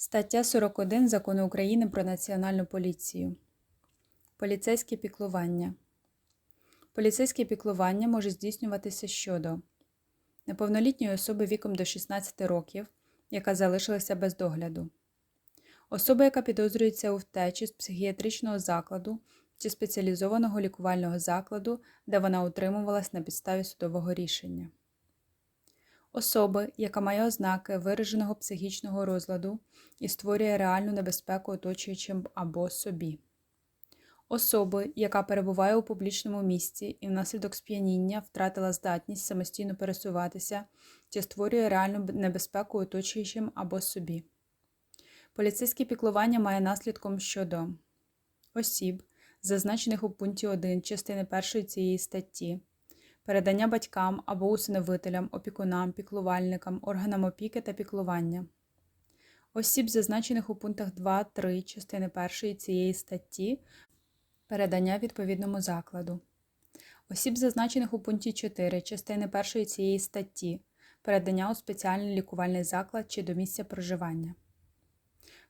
Стаття 41 Закону України про Національну поліцію. Поліцейське піклування. Поліцейське піклування може здійснюватися щодо неповнолітньої особи віком до 16 років, яка залишилася без догляду, особи, яка підозрюється у втечі з психіатричного закладу чи спеціалізованого лікувального закладу, де вона утримувалась на підставі судового рішення. Особи, яка має ознаки вираженого психічного розладу і створює реальну небезпеку оточуючим або собі. Особи, яка перебуває у публічному місці і внаслідок сп'яніння втратила здатність самостійно пересуватися чи створює реальну небезпеку оточуючим або собі. Поліцейське піклування має наслідком щодо осіб, зазначених у пункті 1 частини 1 цієї статті, передання батькам або усиновителям, опікунам, піклувальникам, органам опіки та піклування, осіб, зазначених у пунктах 2, 3 частини 1 цієї статті, передання відповідному закладу, осіб, зазначених у пункті 4 частини 1 цієї статті, передання у спеціальний лікувальний заклад чи до місця проживання.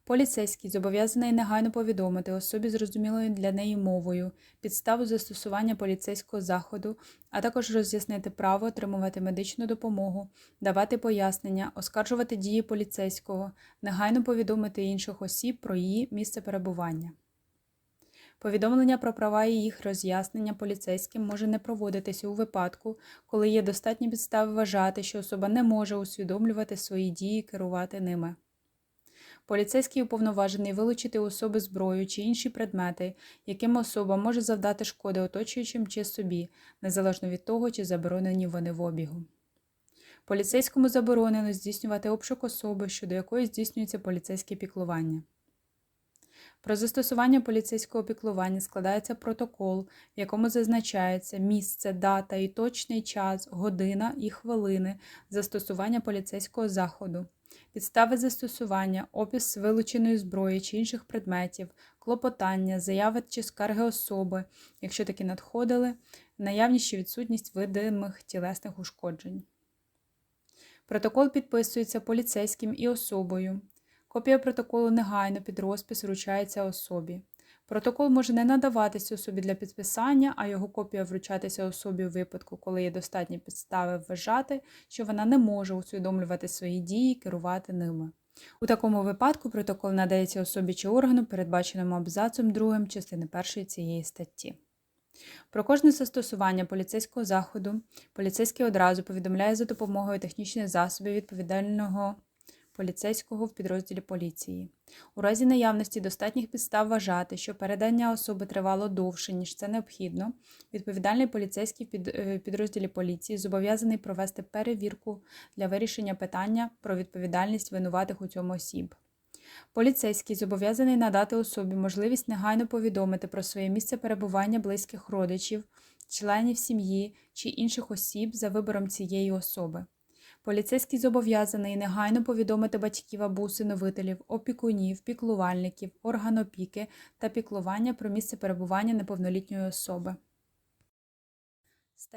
Поліцейський зобов'язаний негайно повідомити особі зрозумілою для неї мовою підставу застосування поліцейського заходу, а також роз'яснити право отримувати медичну допомогу, давати пояснення, оскаржувати дії поліцейського, негайно повідомити інших осіб про її місце перебування. Повідомлення про права і їх роз'яснення поліцейським може не проводитися у випадку, коли є достатні підстави вважати, що особа не може усвідомлювати свої дії і керувати ними. Поліцейський уповноважений вилучити особи зброю чи інші предмети, яким особа може завдати шкоди оточуючим чи собі, незалежно від того, чи заборонені вони в обігу. Поліцейському заборонено здійснювати обшук особи, щодо якої здійснюється поліцейське піклування. Про застосування поліцейського піклування складається протокол, в якому зазначається місце, дата і точний час, година і хвилини застосування поліцейського заходу, підстави застосування, опис вилученої зброї чи інших предметів, клопотання, заяви чи скарги особи, якщо такі надходили, наявність чи відсутність видимих тілесних ушкоджень. Протокол підписується поліцейським і особою. Копія протоколу негайно під розпис вручається особі. Протокол може не надаватися особі для підписання, а його копія вручатися особі у випадку, коли є достатні підстави вважати, що вона не може усвідомлювати свої дії і керувати ними. У такому випадку протокол надається особі чи органу, передбаченому абзацом 2 частини 1 цієї статті. Про кожне застосування поліцейського заходу поліцейський одразу повідомляє за допомогою технічних засобів відповідального поліцейського в підрозділі поліції. У разі наявності достатніх підстав вважати, що передання особи тривало довше, ніж це необхідно, відповідальний поліцейський в е, підрозділі поліції зобов'язаний провести перевірку для вирішення питання про відповідальність винуватих у цьому осіб. Поліцейський зобов'язаний надати особі можливість негайно повідомити про своє місце перебування близьких родичів, членів сім'ї чи інших осіб за вибором цієї особи. Поліцейський зобов'язаний негайно повідомити батьків або усиновителів, опікунів, піклувальників, органопіки та піклування про місце перебування неповнолітньої особи.